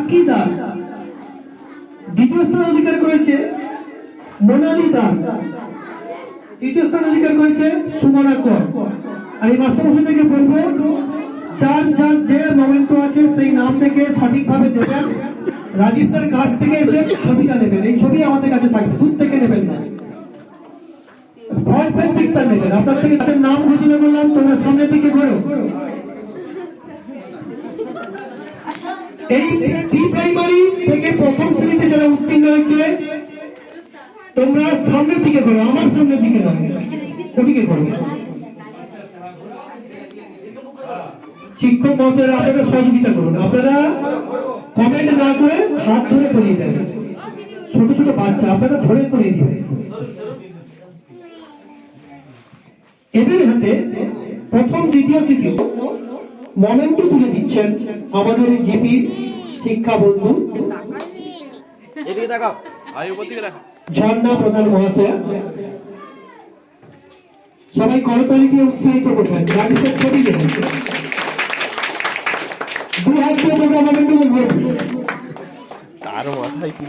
সাক্ষী দাস দ্বিতীয় স্থান অধিকার করেছে মোনালি দাস তৃতীয় স্থান অধিকার করেছে সুমনা কর। আর এই মাস্টারমশাই থেকে বলব যার যার যে মোমেন্টো আছে, সেই নাম থেকে সঠিকভাবে দেবেন রাজীব স্যার কাছ থেকে এসে ছবিটা নেবেন। এই ছবি আমাদের কাছে থাকবে, দূর থেকে নেবেন না। পেজ পিকচার নেবেন। আপনার থেকে তাদের নাম ঘোষণা করলাম, তোমরা সামনে থেকে করো এই শিক্ষক মহাশয়রা, আপনারা সহযোগিতা করুন। আপনারা কমেন্ট না করে হাত ধরে করিয়ে দেন। ছোট ছোট বাচ্চা, আপনারা ধরে করিয়ে দিবেন। এদের হাতে প্রথম, দ্বিতীয়, তৃতীয় মমেন্টও তুলে দিচ্ছেন আমাদের এই জিপি শিক্ষা বন্ধু। এদিকে তাকাও। ভাই উপর থেকে ঝর্ণা প্রধান মহাশয়া। সবাই করতালি দিয়ে উৎসাহিত করবেন রাজেশের ছবি দেবেন দু হাত দিয়ে তোমরা ধরবে তার মাথায় কি